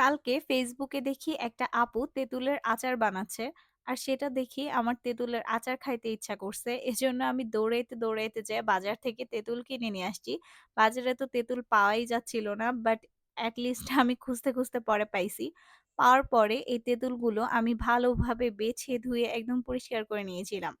কালকে ফেসবুকে দেখি একটা আপু তেঁতুলের আচার বানাচ্ছে। আর সেটা দেখি আমার তেঁতুলের আচার খাইতে ইচ্ছা করছে। এজন্য আমি দৌড়াইতে, দৌড়াইতে যেয়ে বাজার থেকে তেঁতুল কিনে নিয়ে আসছি। বাজারে তো তেঁতুল পাওয়াই যাচ্ছিল না। বাট এট লিস্ট আমি খুঁজতে, খুঁজতে পরে পাইছি। পাওয়ার পরে এই তেঁতুলগুলো আমি ভালোভাবে বেছে ধুয়ে একদম পরিষ্কার করে নিয়েছিলাম।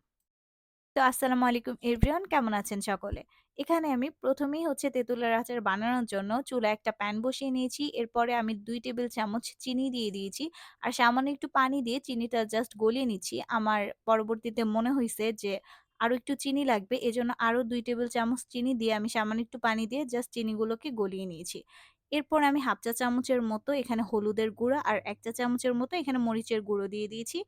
তো আসসালামু আলাইকুম এভরিওয়ান, কেমন আছেন সকলে? এখানে আমি প্রথমেই হচ্ছে তেঁতুলের আচার বানানোর জন্য চুলা একটা প্যান বসিয়ে নিয়েছি। এরপরে আমি দুই টেবিল চামচ চিনি দিয়ে দিয়েছি। আর সামান্য একটু পানি দিয়ে চিনিটা জাস্ট গলিয়ে নিচ্ছি। আমার পরবর্তীতে মনে হয়েছে যে আরও একটু চিনি লাগবে। এজন্য আরও দুই টেবিল চামচ চিনি দিয়ে আমি সামান্য একটু পানি দিয়ে জাস্ট চিনিগুলোকে গলিয়ে নিয়েছি। এরপর আমি ১/২ চা চামচের মতো এখানে হলুদের গুঁড়া আর ১ চা চামচের মতো এখানে মরিচের গুঁড়ো দিয়ে দিয়েছি।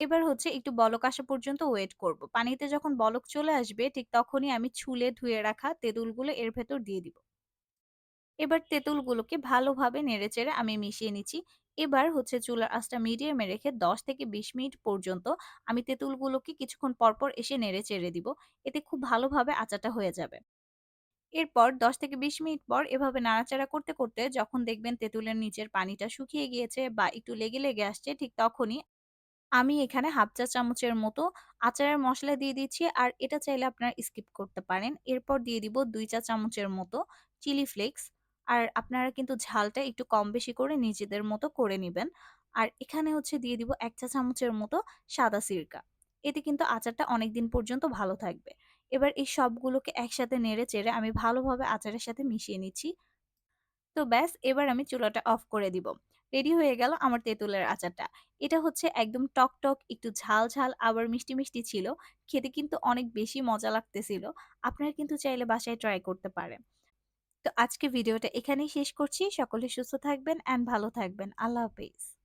এবার হচ্ছে একটু বলক আসা পর্যন্ত ওয়েট করব। পানিতে যখন বলক চলে আসবে ঠিক তখনই আমি ছুলে ধুয়ে রাখা তেঁতুলগুলো এর ভেতর দিয়ে দিব। এবার তেঁতুলগুলোকে ভালোভাবে নেড়েচেড়ে আমি মিশিয়ে নিচ্ছি। এবার হচ্ছে চুলার আঁচটা মিডিয়ামে রেখে ১০ থেকে ২০ মিনিট পর্যন্ত আমি তেঁতুলগুলোকে কিছুক্ষণ পরপর এসে নেড়েচেড়ে দিব। এতে খুব ভালোভাবে আচাটা হয়ে যাবে। এরপর ১০ থেকে ২০ মিনিট পর এভাবে নাড়াচাড়া করতে, করতে যখন দেখবেন তেঁতুলের নিচের পানিটা শুকিয়ে গিয়েছে বা একটু লেগে, লেগে আসছে ঠিক তখনই আমি এখানে ১/২ চা চামচের মতো আচারের মসলা দিয়ে দিচ্ছি আর এটা চাইলে আপনারা স্কিপ করতে পারেন। এরপর দিয়ে দিব ২ চা চামচের মতো চিলি ফ্লেক্স। আর আপনারা কিন্তু ঝালটা একটু কম বেশি করে নিজেদের মতো করে নিবেন। আর এখানে হচ্ছে দিয়ে দিব ১ চা চামচের মতো সাদা সিরকা। এতে কিন্তু আচারটা অনেকদিন পর্যন্ত ভালো থাকবে। এবার এই সবগুলোকে একসাথে নেড়ে-চেড়ে আমি ভালোভাবে আচারের সাথে মিশিয়ে নিচ্ছি। তো ব্যাস এবার আমি চুলাটা অফ করে দিব। রেডি হয়ে গেল আমার তেঁতুলের আচারটা। এটা হচ্ছে একদম টক, টক একটু ঝাল, ঝাল আবার মিষ্টি, মিষ্টি ছিল। খেতে কিন্তু অনেক বেশি মজা লাগতেছিল। আপনারা কিন্তু চাইলে বাসায় ট্রাই করতে পারেন। তো আজকে ভিডিওটা এখানেই শেষ করছি। সকলে সুস্থ থাকবেন অ্যান্ড ভালো থাকবেন। আল্লাহ হাফেজ।